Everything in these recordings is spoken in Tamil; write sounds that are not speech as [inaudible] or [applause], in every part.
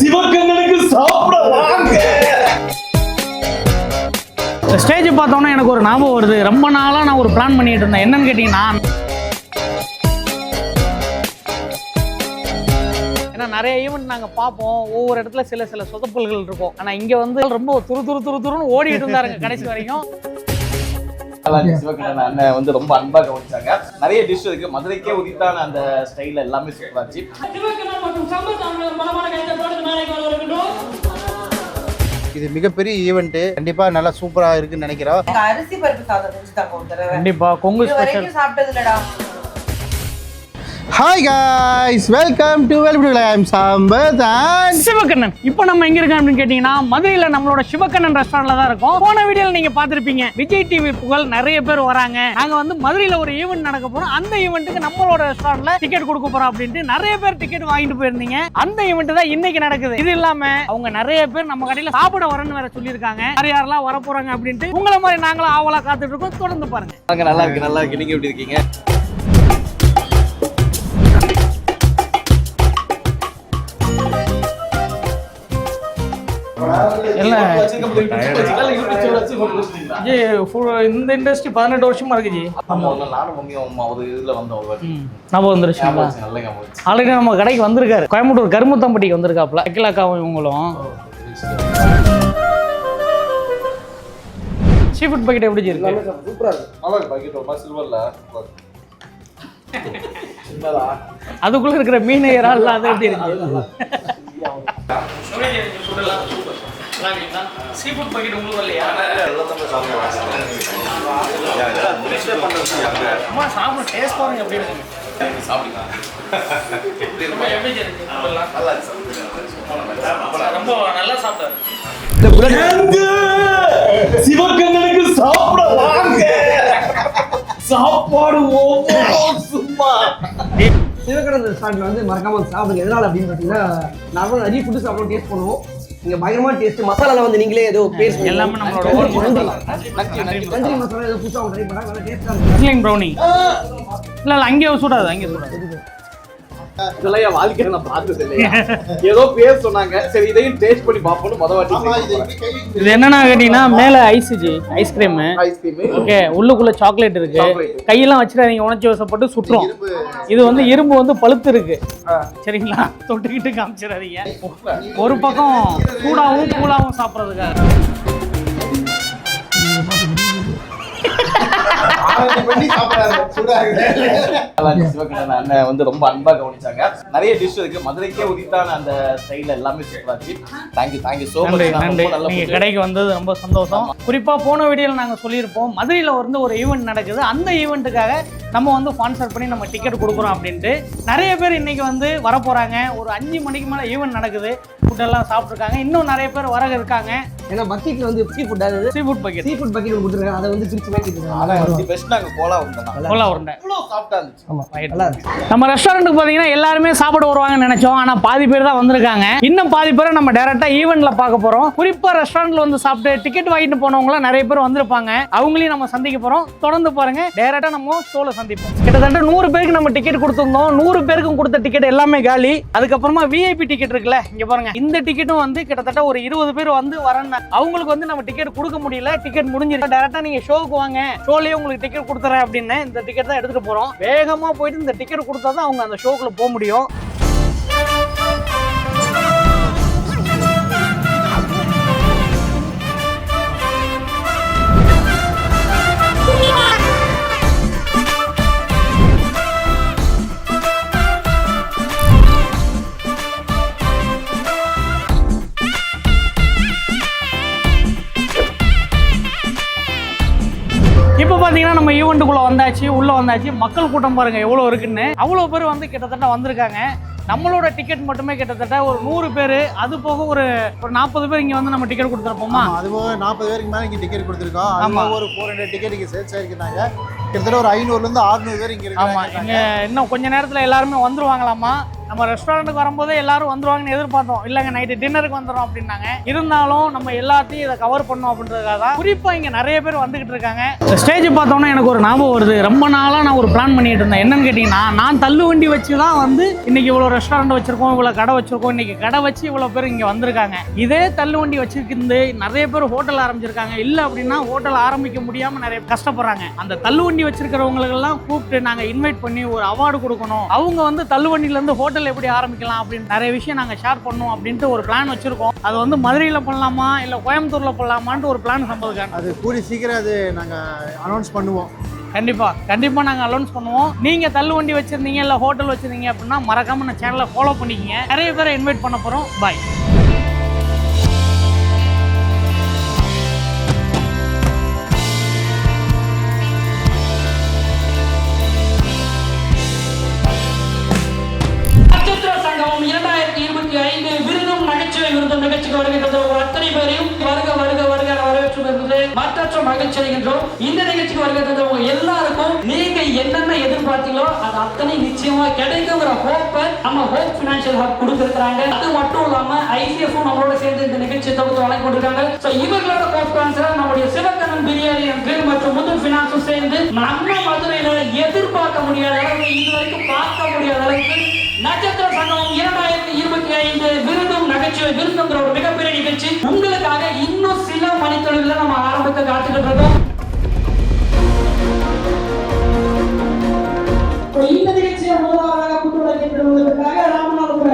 சிவகங்கனுக்கு சாப்பிட வாங்க! ஸ்டேஜ் பார்த்தோன்னே எனக்கு ஒரு ஞாபகம் வருது. ரொம்ப நாளாக நான் ஒரு பிளான் பண்ணிட்டு இருந்தேன். என்னன்னு கேட்டிங்கன்னா ஏன்னா நிறைய ஈவெண்ட் நாங்கள் பார்ப்போம். ஒவ்வொரு இடத்துல சில சில சொதப்பல்கள் இருக்கும். ஆனால் இங்கே வந்து ரொம்ப துரு துரு துரு துருன்னு ஓடிட்டு இருந்தாருங்க கடைசி வரைக்கும். அண்ணன் வந்து ரொம்ப அன்பா கவனிச்சாங்க. நிறைய டிஷ் இருக்கு. மதுரைக்கே உரித்தான அந்த ஸ்டைல எல்லாமே சூப்பராச்சு இது மிகப்பெரிய ஈவெண்ட்டு கண்டிப்பாக நல்லா சூப்பராக இருக்குன்னு நினைக்கிறோம். அரிசி பருப்பு சாதம் செஞ்சு கண்டிப்பாக கொங்கு ஸ்பெஷல் சாப்பிட்டது இல்லடா hi guys welcome to welcome I'm Sampath and Sivakannan. இப்போ நம்ம எங்க இருக்கோம் அப்படின்னு கேட்டீங்கன்னா மதுரையில நம்மளோட சிவகண்ணன் ரெஸ்டாரண்ட்ல தான் இருக்கோம். போன வீடியோல நீங்க பார்த்திருப்பீங்க விஜய் டிவி புகழ் நிறைய பேர் வராங்க. நாங்க வந்து மதுரையில ஒரு ஈவெண்ட் நடக்க போறோம். அந்த ஈவெண்ட்டுக்கு நம்மளோட ரெஸ்டாரண்ட்ல டிக்கெட் கொடுக்க போறோம் அப்படின்ட்டு நிறைய பேர் டிக்கெட் வாங்கிட்டு போயிருந்தீங்க. அந்த ஈவெண்ட் தான் இன்னைக்கு நடக்குது. இது இல்லாம அவங்க நிறைய பேர் நம்ம கடையில சாப்பிட வரேன்னு வேற சொல்லியிருக்காங்க. யார் யாரெல்லாம் வர போறாங்க அப்படின்ட்டு உங்களை மாதிரி நாங்களும் ஆவலா காத்துட்டு இருக்கோம். தொடர்ந்து பாருங்க. நல்லா இருக்கு நல்லா இருக்கு. நீங்க எப்படி இருக்கீங்க? ஜி இந்த இண்டஸ்ட்ரி பதினெட்டு வருஷமா இருக்கு ஜி ஞாபகம் வச்சு. ஆல்ரெடி நம்ம கடைக்கு வந்திருக்காரு கோயம்புத்தூர் கருமுத்தம்பட்டிக்கு வந்திருக்காப்ல அகிலாக்காவும் இவங்களும் சீ ஃபுட் பாக்கெட் எப்படி ஜி இருக்கு நல்லா இருக்கு பாக்கெட் ஒரு மாதிரி சில்வர்ல அதுக்குள்ள இருக்கிற மீன் இறால் அது எப்படி இருக்கு சீ ஃபுட் பாக்கெட் உங்களுக்கு இல்லையா அம்மா சாப்பிட டேஸ்ட் பாருங்க எப்படி இருக்கு ரொம்ப எப்படி ஜி இருக்கு. ரொம்ப நல்லா சாப்பிட்டாரு. சிவகங்கனுக்கு சாப்பிட வாங்க சாப்பாடு சும்மா. சிவகடை ரெஸ்டாரண்ட்ல வந்து மறக்காம சாப்பிடுங்க. எதனால அப்படின்னு பார்த்தீங்கன்னா நார்மலாக நிறைய ஃபுட்டு சாப்பிடுவோம் டேஸ்ட் பண்ணுவோம். இங்க பயங்கரமான டேஸ்ட் மசாலாலாம் வந்து நீங்களே ஏதோ சொன்னீங்க. எல்லாமே நம்மளோட நன்றி மசாலா. ஏதோ புதுசாக ட்ரை பண்ணாங்க நல்லா டேஸ்ட்டாக இருக்கு ப்ரௌனி இல்ல இல்ல அங்கே சுடாது அங்கே சுடாது. இதெல்லாம் என் வாழ்க்கையில நான் பார்த்தது இல்லையா? ஏதோ பேர் சொன்னாங்க. சரி இதையும் டேஸ்ட் பண்ணி பார்ப்போம்னு முத வாட்டி இது என்னன்னா கேட்டீங்கன்னா மேல ice ji ice cream ice cream okay உள்ளுக்குள்ள சாக்லேட் இருக்கு. கையெல்லாம் வச்சிடாதீங்க உணர்ச்சி வசப்பட்டு சுற்றும் இது வந்து இரும்பு வந்து பழுத்து இருக்கு. சரிங்களா? தொட்டுக்கிட்டு காமிச்சிடாதீங்க. ஒரு பக்கம் சூடாவும் கூலாவும் சாப்பிட்றதுக்காக. அண்ணன் வந்து ரொம்ப அன்பா கவனிச்சாங்க. நிறைய டிஷ் இருக்கு. மதுரைக்கே உரித்தான அந்த ஸ்டைல எல்லாமே சூப்பராச்சு thank you thank you so much நீங்க. கடைக்கு வந்தது ரொம்ப சந்தோஷம். குறிப்பா போன வீடியோல நாங்க சொல்லியிருப்போம். மதுரையில வந்து ஒரு ஈவெண்ட் நடக்குது. அந்த ஈவெண்ட்டுக்காக நம்ம வந்து ஸ்பான்சர் பண்ணி நம்ம டிக்கெட் கொடுக்குறோம் அப்படின்ட்டு நிறைய பேர் இன்னைக்கு வந்து வர போறாங்க ஒரு அஞ்சு மணிக்கு மேல ஈவெண்ட் நடக்குது. ஃபுட் எல்லாம் சாப்பிட்ருக்காங்க இன்னும் நிறைய பேர் வர இருக்காங்க. ஏன்னா பக்கெட்ல வந்து சீ ஃபுட் அதாவது sea food bucket sea food bucket கொடுத்துருக்காங்க. அதை வந்து பிரிச்சு வாங்கிட்டு தி பெஸ்ட் நாங்க கோலா வந்தோம் கோலா உருண்டை. இவ்வளவு சாஃப்ட்டா இருந்துச்சு. ஆமா நல்லா இருக்கு நம்ம ரெஸ்டாரண்ட்டுக்கு பார்த்தீங்கன்னா எல்லாருமே சாப்பிட வருவாங்கன்னு நினைச்சோம். ஆனால் பாதி பேர் தான் வந்திருக்காங்க. இன்னும் பாதி பேரை நம்ம டேரெக்டாக ஈவெண்ட்ல பார்க்க போறோம். குறிப்பா ரெஸ்டாரண்ட்ல வந்து சாப்பிட்டு டிக்கெட் வாங்கிட்டு போனவங்களாம் நிறைய பேர் வந்திருப்பாங்க. அவங்களையும் நம்ம சந்திக்க போறோம். தொடர்ந்து பாருங்க. டேரெக்டாக நம்ம ஷோல சந்திப்போம். கிட்டத்தட்ட நூறு பேருக்கு நம்ம டிக்கெட் கொடுத்துருந்தோம். நூறு பேருக்கும் கொடுத்த டிக்கெட் எல்லாமே காலி. அதுக்கப்புறமா விஐபி டிக்கெட் இருக்குல்ல இங்க பாருங்க. இந்த டிக்கெட்டும் வந்து கிட்டத்தட்ட ஒரு இருபது பேர் வந்து வரேன்னு அவங்களுக்கு வந்து நம்ம டிக்கெட் கொடுக்க முடியல. டிக்கெட் முடிஞ்சிருக்கு டேரெக்டாக நீங்க ஷோவுக்கு வாங்க. ஷோலயே உங்களுக்கு டிக்கெட் கொடுத்துறேன் அப்படின்னு இந்த டிக்கெட் தான் எடுத்துட்டு போறோம். வேகமா போயிட்டு இந்த டிக்கெட் கொடுத்தா தான் அவங்க அந்த ஷோக்குள்ள போக முடியும். வந்தாச்சு. மக்கள் கூட்டம் பாருங்க எவ்வளோ இருக்குன்னு. அவ்வளோ பேர் வந்து கிட்டத்தட்ட வந்திருக்காங்க. நம்மளோட டிக்கெட் மட்டுமே கிட்டத்தட்ட ஒரு நூறு பேர். அது போக ஒரு ஒரு நாற்பது பேர் இங்கே வந்து நம்ம டிக்கெட் கொடுத்துருப்போமா? அது போக நாற்பது பேருக்கு மேலே இங்கே டிக்கெட் கொடுத்துருக்கோம். அது ஆமா. போக ஒரு ஃபோர் ஹண்ட்ரட் டிக்கெட் இங்கே சேல்ஸ் ஆகிருக்கிறாங்க கிட்டத்தட்ட ஒரு ஐநூறுலேருந்து அறுநூறு பேர் இங்கே ஆமா இருக்காங்க இங்க இன்னும் கொஞ்ச நேரத்துல எல்லாருமே வந்துருவாங்களாமா? நம்ம ரெஸ்டாரண்ட்டுக்கு வரும்போதே எல்லாரும் வந்துருவாங்கன்னு எதிர்பார்த்தோம். இல்லைங்க நைட்டு டின்னருக்கு வந்துடும் அப்படின்னாங்க. இருந்தாலும் நம்ம எல்லாத்தையும் இதை கவர் பண்ணோம் அப்படின்றதுக்காக தான். குறிப்பாக இங்கே நிறைய பேர் வந்துகிட்டு இருக்காங்க. ஸ்டேஜ் பார்த்தோன்னா எனக்கு ஒரு ஞாபகம் வருது. ரொம்ப நாளாக நான் ஒரு பிளான் பண்ணிட்டு இருந்தேன். என்னன்னு கேட்டிங்கன்னா நான் தள்ளு வண்டி வச்சு தான் வந்து இன்னைக்கு இவ்வளோ ரெஸ்டாரண்ட் வச்சிருக்கோம் இவ்வளோ கடை வச்சிருக்கோம். இன்னைக்கு கடை வச்சு இவ்வளோ பேர் இங்கே வந்திருக்காங்க. இதே தள்ளு வண்டி நிறைய பேர் ஹோட்டல் ஆரம்பிச்சிருக்காங்க. இல்லை அப்படின்னா ஹோட்டல் ஆரம்பிக்க முடியாமல் நிறைய கஷ்டப்படுறாங்க. அந்த தள்ளு வண்டி வச்சிருக்கிறவங்களுக்கெல்லாம் கூப்பிட்டு நாங்கள் இன்வைட் பண்ணி ஒரு அவார்டு கொடுக்கணும். அவங்க வந்து தள்ளு ஹோட்டல் ஹோட்டல் எப்படி ஆரம்பிக்கலாம் அப்படின்னு நிறைய விஷயம் நாங்க ஷேர் பண்ணோம் அப்படின்ட்டு ஒரு பிளான் வச்சிருக்கோம். அது வந்து மதுரையில பண்ணலாமா இல்ல கோயம்புத்தூர்ல பண்ணலாமான்ட்டு ஒரு பிளான் சம்பதுக்கான அது கூடி சீக்கிரம் அது நாங்கள் அனௌன்ஸ் பண்ணுவோம். கண்டிப்பா கண்டிப்பா நாங்க அலௌன்ஸ் பண்ணுவோம். நீங்க தள்ளு வண்டி வச்சிருந்தீங்க இல்ல ஹோட்டல் வச்சிருந்தீங்க அப்படின்னா மறக்காம நம்ம சேனலை ஃபாலோ பண்ணிக்கங்க. நிறைய பேரை இன்வைட் பண்ண போறோம். பாய் மற்றற்ற மகிழ்ச்சி அடைகின்றோம் இந்த நிகழ்ச்சிக்கு வருகை உங்க எல்லாருக்கும் நீங்க என்னென்ன எதிர்பார்த்தீங்களோ அது அத்தனை நிச்சயமா கிடைக்குங்கிற ஹோப்பை நம்ம ஹோப் பினான்சியல் ஹப் கொடுத்துருக்காங்க அது மட்டும் இல்லாம ஐசிஎஃப் நம்மளோட சேர்ந்து இந்த நிகழ்ச்சியை தொகுத்து வழங்கி கொண்டிருக்காங்க. ஸோ இவர்களோட கோப் நம்முடைய சிவக்கண்ணன் பிரியாணி அண்ட் மற்றும் முதல் பினான்ஸும் சேர்ந்து நம்ம மதுரையில எதிர்பார்க்க முடியாத அளவுக்கு இது வரைக்கும் பார்க்க முடியாத அளவுக்கு நட்சத்திர சங்கமம் இரண்டாயிரத்தி இருபத்தி ஐந்து விருதும் நகைச்சுவை விருதுங்கிற ஒரு மிகப்பெரிய நிகழ்ச்சி. உங்களுக்காக இன்னும் சில மணித்தொழில நம்ம ஆரம்பத்தை காத்துக்கிட்டு இருக்கோம். இந்த நிகழ்ச்சியை முதலாவதாக கொண்டு ராமநாதபுரம் ராமநாதபுர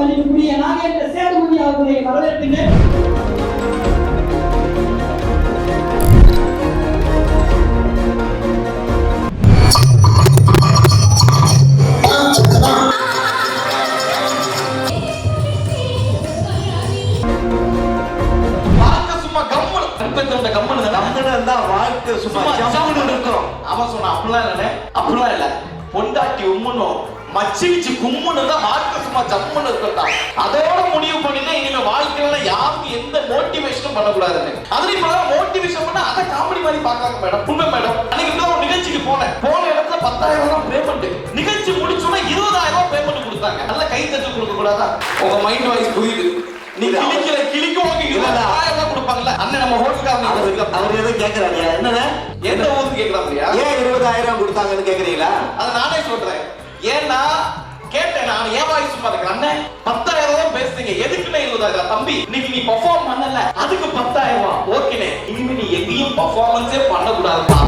மதிப்புக்குரிய நாகேந்திர சேதுமணி அவர்களை வரவேற்கின்றேன். மச்சி வச்சு கும்முன்னு தான் வாழ்க்கை சும்மா ஜம்முன்னு இருக்கா அதோட முடிவு பண்ணிட்டு இனிமே வாழ்க்கையில யாருக்கும் எந்த மோட்டிவேஷனும் பண்ணக்கூடாதுன்னு அதுல இப்ப மோட்டிவேஷன் பண்ணா அதை காமெடி மாதிரி பார்க்காங்க மேடம் உண்மை மேடம் அன்னைக்கு ஒரு நிகழ்ச்சிக்கு போனேன். போன இடத்துல பத்தாயிரம் ரூபாய் பேமெண்ட் நிகழ்ச்சி முடிச்சோன்னா இருபதாயிரம் ரூபாய் பேமெண்ட் கொடுத்தாங்க. நல்ல கை தட்டு கொடுக்க கூடாதா? உங்க மைண்ட் வாய்ஸ் புரியுது. நீ கிளிக்கல கிளிக்குவாங்க இருபதாயிரம் ரூபாய் கொடுப்பாங்கல்ல. அண்ணன் நம்ம ஹோட்டல்காரங்க அவர் எதுவும் கேட்கறாரு என்னன்னு எந்த ஊருக்கு கேட்கறாங்க ஏன் இருபதாயிரம் கொடுத்தாங்கன்னு கேக்குறீங்களா? அதை நானே சொல்றேன். ஏன்னா கேட்டேன் நான் ஏன் வாய் சும்மா இருக்கேன் பத்தாயிரம் ரூபாய் பேசுறீங்க எதுக்குன்னு இருபதாயிரம் தம்பி? இன்னைக்கு நீ பர்ஃபார்ம் பண்ணல. அதுக்கு பத்தாயிரம் ரூபாய். ஓகேனே இனிமே நீ எங்கேயும் பர்ஃபார்மன்ஸே பண்ணக்கூடாதுப்பா.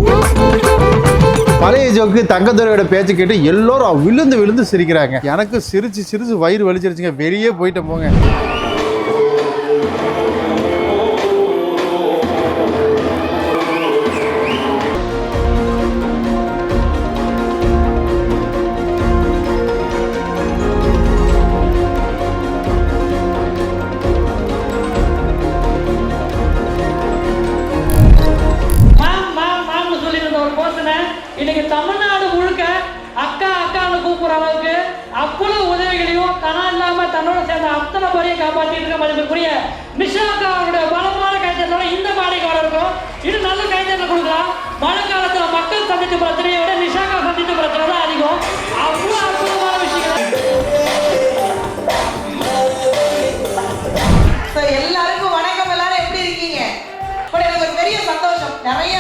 பழைய ஜோக்கு தங்கத்துறையோட பேச்சு கேட்டு எல்லோரும் விழுந்து விழுந்து சிரிக்கிறாங்க. எனக்கு சிரிச்சு சிரிச்சு வயிறு வலிச்சிருச்சுங்க. வெளியே போயிட்டு போங்க. போற அளவுக்கு அவ்வளவு உதவிகளையும் தனா இல்லாம தன்னோட சேர்ந்த அத்தனை பேரையும் காப்பாற்றிட்டு இருக்க மதிப்புக்குரிய நிஷா அவருடைய பலமான கைத்தட்டோட இந்த மாடிக்கு வர இருக்கும். நல்ல கைத்தட்டல் கொடுக்கலாம் மழை காலத்துல மக்கள் சந்தித்து பிரச்சனையை விட நிஷாக்கா அக்கா பிரச்சனை தான் அதிகம். அவ்வளவு அற்புதமான விஷயங்கள். எல்லாருக்கும் வணக்கம். எல்லாரும் எப்படி இருக்கீங்க? இப்போ எனக்கு ஒரு பெரிய சந்தோஷம். நிறைய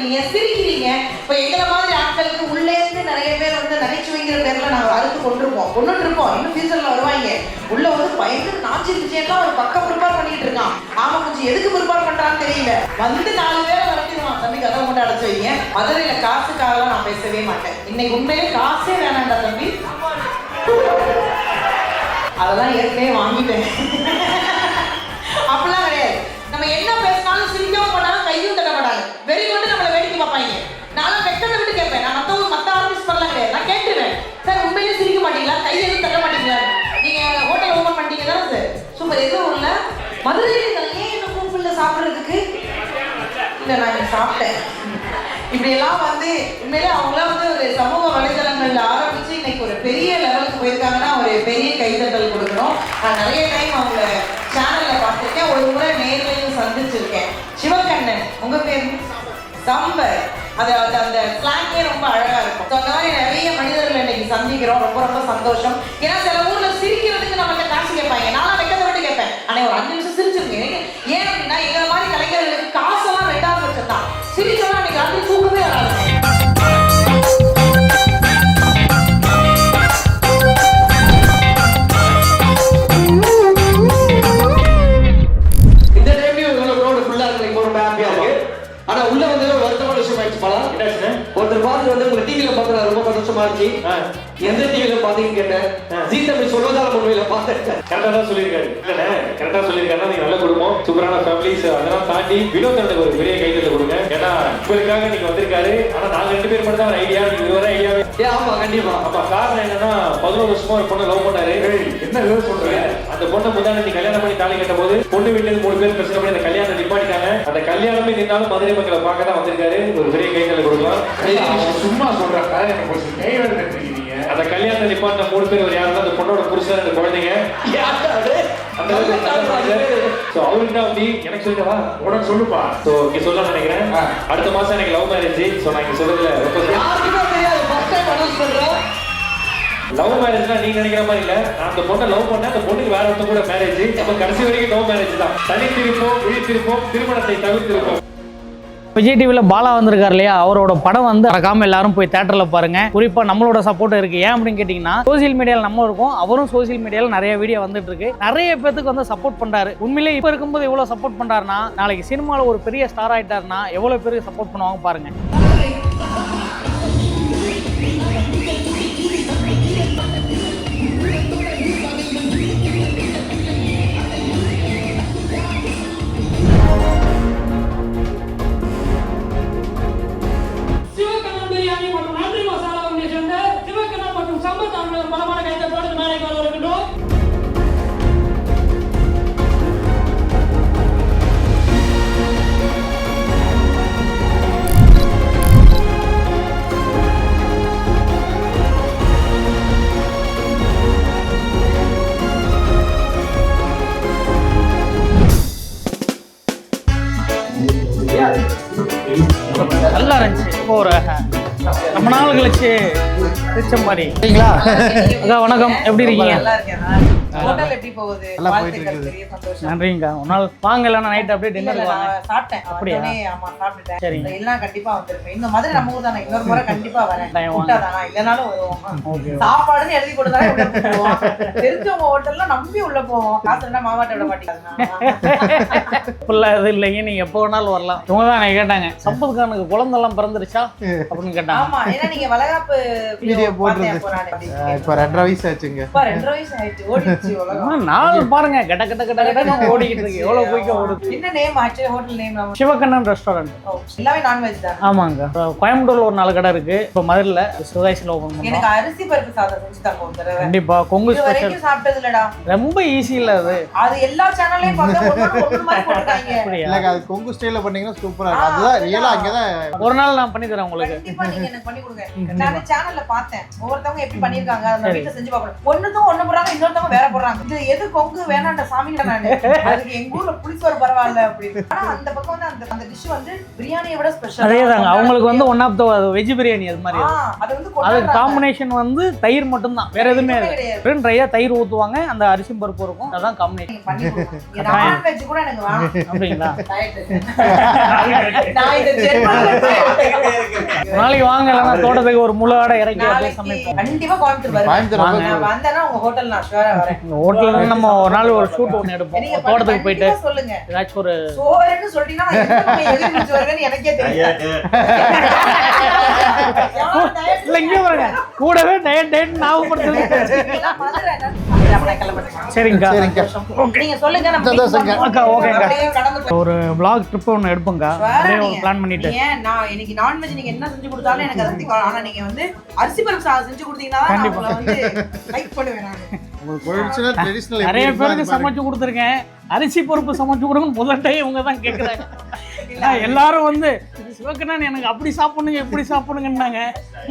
ஆண்கள் சிரிக்கிறீங்க. இப்போ எங்களை மாதிரி ஆட்களுக்கு உள்ளே இருந்து நிறைய பேர் வந்து நகைச்சுவைங்கிற பேர்ல நாங்கள் அறுத்து கொண்டிருப்போம். கொண்டுட்டு இருப்போம் இன்னும் ஃபியூச்சர்ல வருவாங்க. உள்ள வந்து பயங்கர நாச்சி விஜயெல்லாம் ஒரு பக்கம் ப்ரிப்பேர் பண்ணிட்டு இருக்கான். ஆமா கொஞ்சம் எதுக்கு ப்ரிப்பேர் பண்றான்னு தெரியல. வந்து நாலு பேரை வரைக்கும் தம்பி கதை கொண்டு அடைச்சு வைங்க. மதுரையில காசுக்காகலாம் நான் பேசவே மாட்டேன். இன்னைக்கு உண்மையிலே காசே வேணாண்டா தம்பி. அதெல்லாம் ஏற்கனவே வாங்கிட்டேன். அப்படிலாம் கிடையாது. நம்ம என்ன பேசினாலும் சிரிக்கவும் பண்ணாலும் கையும் தட்டப்படாது வெறி கொண்டு மதுரையில் மதுரையில் ஏன் என்ன கூப்பிடல சாப்பிட்றதுக்கு? இல்லை நான் சாப்பிட்டேன். இப்படி எல்லாம் வந்து உண்மையிலே அவங்களாம் வந்து ஒரு சமூக வலைதளங்களில் ஆரம்பித்து இன்னைக்கு ஒரு பெரிய லெவலுக்கு போயிருக்காங்கன்னா ஒரு பெரிய கைதட்டல் கொடுக்கணும். நான் நிறைய டைம் அவங்கள சேனலில் பார்த்துருக்கேன். ஒரு முறை நேர்லையும் சந்திச்சிருக்கேன். சிவகண்ணன் உங்கள் பேர்? சம்பர். அது அது அந்த ஸ்லாங்கே ரொம்ப அழகாக இருக்கும். ஸோ அந்த மாதிரி நிறைய மனிதர்கள் இன்னைக்கு சந்திக்கிறோம். ரொம்ப ரொம்ப சந்தோஷம். ஏன்னா சில ஊரில் சந்தோஷமா இருந்துச்சு எந்த டிவில பாத்தீங்கன்னு கேட்டேன். ஜீ தமிழ் சொல்வதால முன்வையில பார்த்தேன். கரெக்டா தான் சொல்லியிருக்காரு. இல்லண்ணே கரெக்டா சொல்லியிருக்காருன்னா நீங்க நல்ல குடும்பம் சூப்பரான ஃபேமிலிஸ் அதெல்லாம் தாண்டி வினோத் அண்ணனுக்கு ஒரு பெரிய கைத்தல கொடுங்க. ஏன்னா உங்களுக்காக நீங்க வந்திருக்காரு. ஆனா நாங்க ரெண்டு பேர் மட்டும் தான் ஒரு ஐடியா நீங்க இதுவரை ஐடியாவே ஏ ஆமா கண்டிப்பா. அப்ப காரணம் என்னன்னா பதினோரு வருஷமா ஒரு பொண்ணை லவ் பண்ணாரு என்ன லவ் சொல்றீங்க அந்த பொண்ணை முந்தானே நீ கல்யாணம் பண்ணி தாலி கட்டும் போது பொண்ணு வீட்டுல மூணு பேர் பிரச்சனை பண்ணி அந்த கல்யாணம் நிப்பாட்டிட்டாங்க. அந்த கல்யாணமே நின்னாலும் மதுரை மக்களை பார்க்க தான் வந்திருக்காரு. ஒரு பெரிய கைத்தல கொடுக்கலாம். சும்மா சொல்றேன் கல்யாணம் போச்சு கைவேல் கட்டிருக்கீங்க. அந்த கல்யாணத்தை நிப்பாட்டின மூணு பேர் ஒரு யாருன்னா அந்த பொண்ணோட புருஷன் குழந்தைங்க. அந்த ஸோ அவருக்கு தான் வந்து எனக்கு சொல்லிட்டவா? உனக்கு சொல்லுப்பா. ஸோ இங்க சொல்ல நினைக்கிறேன். அடுத்த மாசம் எனக்கு லவ் மேரேஜ் ஸோ நான் இங்க சொல்றதுல ரொம்ப லவ் மேரேஜ்னா நீங்க நினைக்கிற மாதிரி இல்ல. நான் அந்த பொண்ணை லவ் பண்ணேன். அந்த பொண்ணுக்கு வேற ஒருத்தன் கூட மேரேஜ் அப்ப கடைசி வரைக்கும் லவ் மேரேஜ் தான். தனி திருப்போம் விழி திருப்போம் திருமணத்தை தவிர்த்திருப்போம். விஜய் டிவியில் பாலா வந்திருக்காரு இல்லையா? அவரோட படம் வந்து மறக்காம எல்லாரும் போய் தேட்டரில் பாருங்க. குறிப்பாக நம்மளோட சப்போர்ட் இருக்கு. ஏன் அப்படின்னு கேட்டிங்கன்னா சோசியல் மீடியாவில் நம்ம இருக்கும். அவரும் சோசியல் மீடியாவில் நிறைய வீடியோ வந்துட்டு இருக்கு. நிறைய பேத்துக்கு வந்து சப்போர்ட் பண்ணுறாரு உண்மையிலே இப்போ இருக்கும்போது எவ்வளோ சப்போர்ட் பண்றாருன்னா நாளைக்கு சினிமாவில் ஒரு பெரிய ஸ்டார் ஆயிட்டாருன்னா எவ்வளோ பேருக்கு சப்போர்ட் பண்ணுவாங்க பாருங்க. பிடிச்ச மாதிரி. சரிங்களா? அக்கா வணக்கம். எப்படி இருக்கீங்க? ஹோட்டல் எப்படி போகுது? நல்லா போயிட்டு வாழ்த்துக்கள், இருக்குது. பெரிய சந்தோஷம். நன்றிங்கக்கா. ஒரு நாள் வாங்க இல்லைன்னா நைட் அப்படியே இல்ல, டின்னர் இல்ல, வாங்க நான் சாப்பிட்டேன். அப்படியா? வந்தோடனே, ஆமா சாப்பிட்டுட்டேன். சரிங்க. இல்ல, கண்டிப்பா வந்திருப்பேன் இந்த மதுரை நம்ம ஊர் தானே. இன்னொரு முறை கண்டிப்பா வரேன். கட்டாயம் வாங்க. கூப்பிட்டாதானா? இல்லைனாலும் வருவோம். ஓகே சாப்பாடுன்னு எழுதி கொடுத்தாலே உள்ள போவோம் தெரிஞ்சவங்க ஹோட்டல்ல நம்பி உள்ள போவோம். காசு இருந்தா மாவாட்ட விட மாட்டேங்கிறாங்க ஃபுல்லாக இது இல்லைங்க. நீங்கள் எப்போ வேணாலும் வரலாம். இவங்க தான் கேட்டாங்க. சம்பத் கானுக்கு குழந்தெல்லாம் பிறந்துருச்சா? அப்படின்னு கேட்டாங்க. ஆமா ஏன்னா நீங்க வளகாப்பு வீடியோ போட்டிருக்கு இப்ப ரெண்டரை வயசு ஆச்சுங்க. ரெண்டரை வயசு ஆயிடுச்சு நாள் பாருங்க கட கட கட கடன்னு ஓடிக்கிட்டு இருக்கு. எவ்வளோ குயிக்க ஓடுது. என்ன நேம் ஆச்சு ஹோட்டல் நேம் சிவகண்ணன் ரெஸ்டாரண்ட் எல்லாமே நான்வெஜ் தான்? ஆமாங்க. கோயம்புத்தூர்ல ஒரு நாலு கடை இருக்கு. இப்போ மதுரையில் சுதாய்ஸில் ஓப்பன் எனக்கு பண்ணுறோம் அரிசி பருப்பு சாதம் செஞ்சு தாங்க கண்டிப்பா. கொங்கு ஸ்பெஷல் சாப்பிட்டது இல்லடா ரொம்ப ஈஸி இல்ல அது. அது எல்லா சேனல்லையும் பார்த்தா அது கொங்கு ஸ்டைல பண்ணீங்கன்னா சூப்பரா இருக்கும். அதுதான் ரியலா அங்கதான் ஒரு நாள் நான் பண்ணி தரேன் உங்களுக்கு. கண்டிப்பா நீங்க எனக்கு பண்ணி கொடுங்க. [laughs] நான் சேனல்ல பார்த்தேன். ஒவ்வொருத்தவங்க எப்படி பண்ணிருக்காங்க அந்த வீட்டுல செஞ்சு பார்க்கணும். ஒண்ணுதான் ஒண்ணு போடுறாங்க இன்னொருத்தவங்க வேற போடுறாங்க. இது எது கொங்கு வேணாண்ட சாமிங்க நானு அதுக்கு எங்க ஊர்ல புளிசோறு பரவாயில்ல அப்படின்னு. ஆனா அந்த பக்கம் வந்து அந்த அந்த டிஷ் வந்து பிரியாணியை விட ஸ்பெஷல் அதே தாங்க. அவங்களுக்கு வந்து one of the veg biryani அது மாதிரி. அது. அது வந்து அதுக்கு கொண்டாடுறாங்க. காம்பினேஷன் வந்து தயிர் மட்டும்தான். வேற எதுவுமே கிடையாது. ட்ரையா தயிர் ஊற்றுவாங்க அந்த அரிசி பருப்பு இருக்கும். அதான் காம்பினேஷன் நீங்க பண்ணி கொடுங்க. இங்க நான்வெஜ் கூட எனக்கு வேணாம். அப்படிங்களா. நான் [laughs] நாளைக்கு வாங்க. தோட்டத்துக்கு ஒரு முழு ஆடை இறக்கி அப்படியே சமைப்போம். கண்டிப்பா கோயம்புத்தூர் நான் வந்தேன்னா உங்க ஹோட்டல் நான் ஷுவரா வரேன். ஹோட்டல்ல நம்ம ஒரு நாள் ஒரு ஷூட் ஒன்று எடுப்போம் தோட்டத்துக்கு போயிட்டு சொல்லுங்க ஏதாச்சும் ஒரு சோறுன்னு சொல்லிட்டீங்கன்னா எனக்கே தெரியும் இல்ல இங்கே பாருங்க கூடவே டயட் டயட் ஞாபகப்படுத்துது சரிங்கக்கா நீங்க சொல்லுங்க சந்தோஷங்க. அக்கா, ஒரு vlog ட்ரிப் ஒன்று எடுப்போங்க அப்படியே ஒரு பிளான் பண்ணிட்டு நான் இன்னைக்கு நான்வெஜ் நீங்க என்ன செஞ்சு கொடுத்தாலும் எனக்கு அதை பிடிக்கும் ஆனா நீங்க வந்து அரிசி பருப்பு சாதம் செஞ்சு கொடுத்தீங்கன்னா நான் வந்து லைக் பண்ணுவேன் நானு உங்களுக்கு நிறைய பேருக்கு சமைச்சு கொடுத்துருக்கேன். அரிசி பருப்பு சமைச்சு கொடுங்கன்னு முதல் டைம் இவங்க தான் கேட்குறாங்க எல்லாரும் வந்து சிவக்கண்ணன் எனக்கு அப்படி சாப்பிடுங்க இப்படி சாப்பிடுங்கன்னாங்க.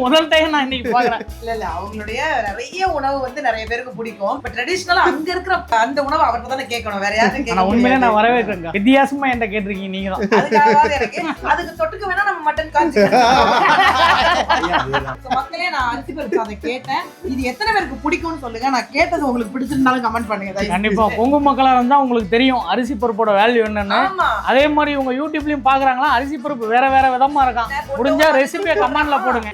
முதல் டைம் நான் இன்னைக்கு பாக்குறேன் இல்ல இல்ல அவங்களுடைய நிறைய உணவு வந்து நிறைய பேருக்கு பிடிக்கும். பட் ட்ரெடிஷனலா அங்க இருக்கிற அந்த உணவு அவர்கிட்ட தானே கேட்கணும். வேற யாரும் உண்மையிலே நான் வரவேற்கிறேங்க வித்தியாசமா என்கிட்ட கேட்டிருக்கீங்க நீங்க தான் எனக்கு அதுக்கு தொட்டுக்க வேணா நம்ம மட்டன் காய்ச்சி மக்களே நான் அரிசி பருப்பு அதை கேட்டேன். இது எத்தனை பேருக்கு பிடிக்கும்னு சொல்லுங்க. நான் கேட்டது உங்களுக்கு பிடிச்சிருந்தாலும் கமெண்ட் பண்ணுங்க. கண்டிப்பா. கொங்கு மக்களா இருந்தா உங்களுக்கு தெரியும் அரிசி பருப்போட வேல்யூ என்னன்னு. அதே மாதிரி உங்க யூடியூப்லயும் பாக்குறாங்களா அரிசி பருப்பு வேற வேற விதமா இருக்கான். முடிஞ்சா ரெசிபியை கமெண்ட்ல போடுங்க.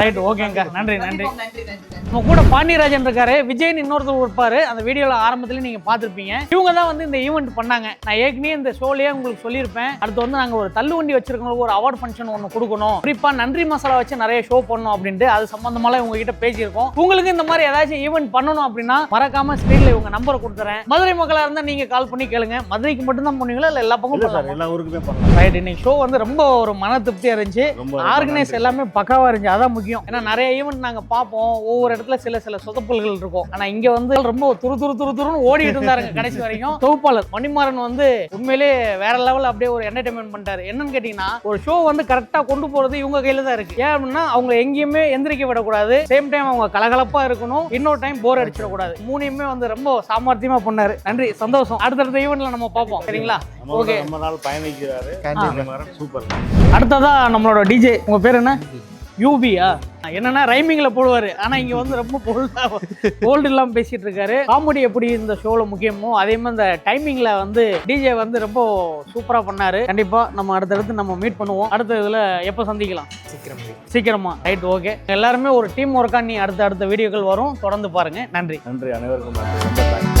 ரைட் ஓகேங்க நன்றி நன்றி. நன்றி நன்றி நன்றி. நம்ம கூட பாண்டியராஜன் இருக்காரு. விஜய்னு இன்னொருத்தர் இருப்பாரு. அந்த வீடியோல ஆரம்பத்துல நீங்க பார்த்திருப்பீங்க. இவங்க தான் வந்து இந்த ஈவெண்ட் பண்ணாங்க. நான் ஏற்கனவே இந்த ஷோலயே உங்களுக்கு சொல்லியிருப்பேன். அடுத்து வந்து நாங்க ஒரு தள்ளு வண்டி வச்சிருக்கவங்களுக்கு ஒரு அவார்ட் ஃபங்க்ஷன் ஒன்று கொடுக்கணும். குறிப்பா நன்றி மசாலா வச்சு நிறைய ஷோ பண்ணணும் அப்படின்ட்டு அது சம்பந்தமாலாம் உங்ககிட்ட பேசியிருக்கோம். உங்களுக்கு இந்த மாதிரி ஏதாச்சும் ஈவெண்ட் பண்ணணும் அப்படின்னா மறக்காம ஸ்க்ரீன்ல இவங்க நம்பரை கொடுத்துறேன். மதுரை மக்களா இருந்தா நீங்க கால் பண்ணி கேளுங்க. மதுரைக்கு மட்டும் தான் போனீங்களா? இல்ல எல்லா பக்கம்? எல்லா ஊருக்குமே பண்ணலாம் ரைட் இன்னைக்கு ஷோ வந்து ரொம்ப ஒரு மன திருப்தியா இருந்துச்சு. ஆர்கனைஸ் எல்லாமே பக்காவா இருந்துச்சு. அதான் முக்கியம். ஏன்னா நிறைய ஈவெண்ட் நாங்க பார்ப்போம். ஒவ்வொரு இடத்துல சில சில சொதப்பல்கள் இருக்கும். ஆனா இங்க வந்து ரொம்ப துரு துரு துரு துருன்னு ஓடிட்டு இருந்தாருங்க கடைசி வரைக்கும். தொகுப்பாளர் மணிமாறன் வந்து உண்மையிலே வேற லெவல் அப்படியே ஒரு என்டர்டைன்மெண்ட் பண்ணிட்டாரு. என்னன்னு கேட்டீங்கன்னா ஒரு ஷோ வந்து கரெக்டா கொண்டு போறது இவங்க கையில தான் இருக்கு. ஏன் அப்படின்னா அவங்க எங்கேயுமே எந்திரிக்க விடக்கூடாது. சேம் டைம் அவங்க கலகலப்பா இருக்கணும். இன்னொரு டைம் போர் அடிச்சிடக்கூடாது. மூணையுமே வந்து ரொம்ப சாமர்த்தியமா பண்ணாரு. நன்றி சந்தோஷம். அடுத்தடுத்த ஈவெண்ட்ல நம்ம பார்ப்போம். சரிங்களா? ஓகே ரொம்ப நாள் பயணிக்கிறாரு. சூப்பர். அடுத்ததா நம்மளோட டிஜே உங்க பேர் என்ன? யூபியா என்னன்னா ரைமிங்ல போடுவாரு. ஆனா இங்க வந்து ரொம்ப போல்டா போல்டு இல்லாம பேசிட்டு இருக்காரு. காமெடி எப்படி இந்த ஷோல முக்கியமோ அதே மாதிரி இந்த டைமிங்ல வந்து டிஜே வந்து ரொம்ப சூப்பரா பண்ணாரு. கண்டிப்பா நம்ம அடுத்தடுத்து நம்ம மீட் பண்ணுவோம். அடுத்த இதுல எப்ப சந்திக்கலாம்? சீக்கிரமா ரைட் ஓகே எல்லாருமே ஒரு டீம் ஒர்க்கா நீ அடுத்த அடுத்த வீடியோக்கள் வரும். தொடர்ந்து பாருங்க. நன்றி. நன்றி அனைவருக்கும் நன்றி.